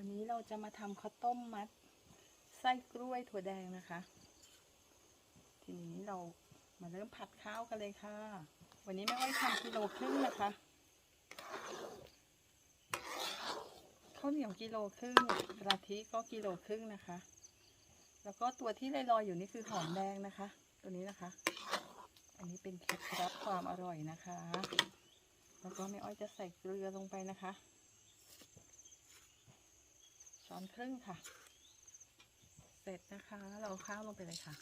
วันนี้เราจะมาทำข้าวต้มมัด ไส้กล้วยถั่วแดงนะคะ ทีนี้เรามาเริ่มผัดข้าวกันเลยค่ะ วันนี้แม่อ้ทำกิโลครึ่งนะคะข้าวเหนียวกิโลครึ่งกะทิก็กิโลครึ่งนะคะ แล้วก็ตัวที่ลอยๆอยู่นี่คือหอมแดงนะคะ ตัวนี้นะคะ อันนี้เป็นเคล็ดลับความอร่อยนะคะ แล้วก็แม่อ้อยจะใส่เกลือลงไปนะคะ อนครึ่งค่ะ เสร็จนะคะเราเอาข้าวลงไปเลยค่ะ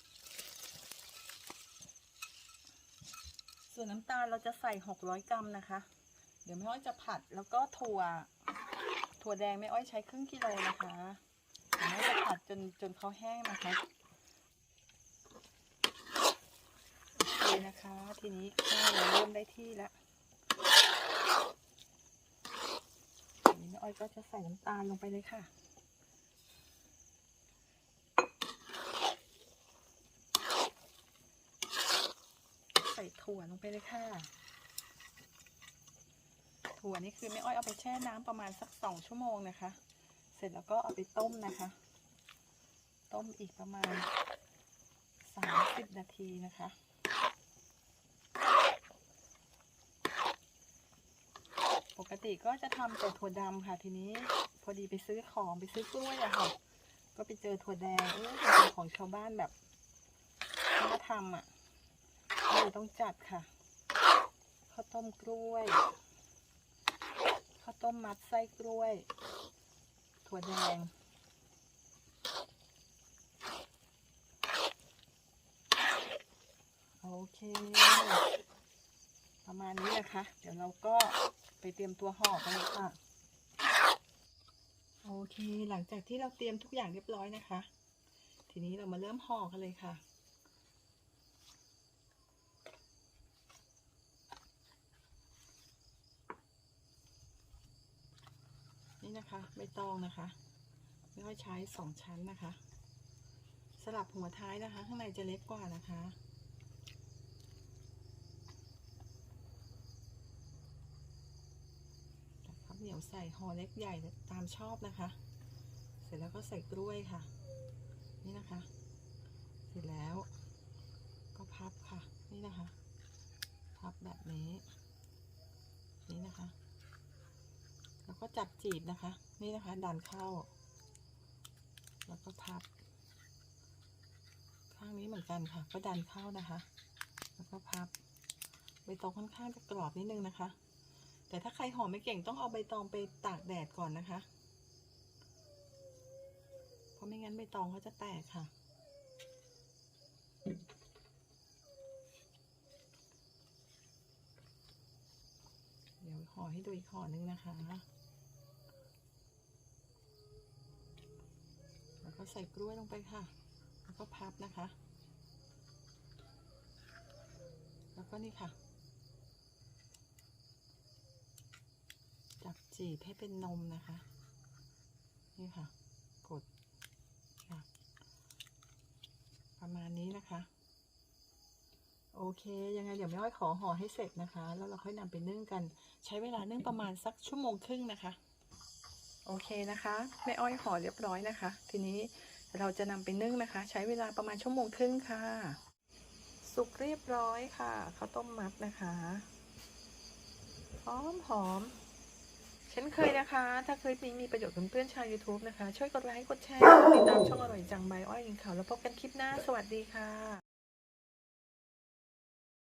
ส่วนน้ำตาลเราจะใส่ 600 กรัมนะคะ เดี๋ยวแม่อ้อยจะผัดแล้วก็ถั่ว ถั่วแดงแม่อ้อยใช้ครึ่งกิโลนะคะเดี๋ยวแม่อ้อยจะผัดจนจนเขาแห้งนะคะโอเคนะคะ ทีนี้ข้าวเราเริ่มได้ที่แล้วทีนี้แม่อ้อยก็จะใส่น้ำตาลลงไปเลยค่ะ ส่ถั่วลงไปเลยค่ะ ถั่วนี่คือแม่อ้อยเอาไปแช่น้ำประมาณสักสองชั่วโมงนะคะ เสร็จแล้วก็เอาไปต้มนะคะ ต้มอีกประมาณสามสิบนาทีนะคะปกติก็จะทำแต่ถั่วดำค่ะ ทีนี้พอดีไปซื้อของไปซื้อกล้วยอะค่ะ ก็ไปเจอถั่วแดงเออเป็นของชาวบ้านแบบน่าทำอะ ต้องจัดค่ะข้าวต้มกล้วยข้าวต้มมัดไส้กล้วย ถั่วแดงโอเค ประมาณนี้นะคะ เดี๋ยวเราก็ไปเตรียมตัวห่อกันเลยค่ะโอเค หลังจากที่เราเตรียมทุกอย่างเรียบร้อยนะคะ ทีนี้เรามาเริ่มห่อกันเลยค่ะ นี่นะคะใบตองนะคะไม่ค่อยใช้สองชั้นนะคะ สลับหัวท้ายนะคะ ข้างในจะเล็กกว่านะคะตักข้าวเหนียวใส่ห่อเล็กใหญ่ตามชอบนะคะ เสร็จแล้วก็ใส่กล้วยค่ะ นี่นะคะ เสร็จแล้วก็พับค่ะ นี่นะคะ พับแบบนี้นะคะ แล้ว ก็จับจีบนะคะ นี่นะคะดันเข้า แล้วก็พับ ข้างนี้เหมือนกันค่ะ ก็ดันเข้านะคะ แล้วก็พับ ใบตองค่อนข้างจะกรอบนิดนึงนะคะ แต่ถ้าใครห่อไม่เก่งต้องเอาใบตองไปตากแดดก่อนนะคะ เพราะไม่งั้นใบตองเขาจะแตกค่ะเดี๋ยวห่อให้ดูอีกห่อนึงนะคะ ก็ใส่กล้วยลงไปค่ะ แล้วก็พับนะคะ แล้วก็นี่ค่ะ จับจีบให้เป็นนมนะคะ นี่ค่ะ กดค่ะประมาณนี้นะคะ โอเค ยังไงเดี๋ยวแม่อ้อยขอห่อให้เสร็จนะคะ แล้วเราค่อยนำไปนึ่งกัน ใช้เวลานึ่งประมาณสักชั่วโมงครึ่งนะคะ โอเคนะคะแม่อ้อยห่อเรียบร้อยนะคะ ทีนี้เราจะนำไปนึ่งนะคะ ใช้เวลาประมาณชั่วโมงครึ่งค่ะ สุกเรียบร้อยค่ะข้าวต้มมัดนะคะหอมหอมเช่นเคยนะคะ ถ้าคลิปนี้มีประโยชน์เพื่อนๆชาว YouTube นะคะ ช่วยกดไลค์กดแชร์ติดตามช่องอร่อยจังใบอ้อยยิงข่าวแล้วพบกันคลิปหน้า สวัสดีค่ะ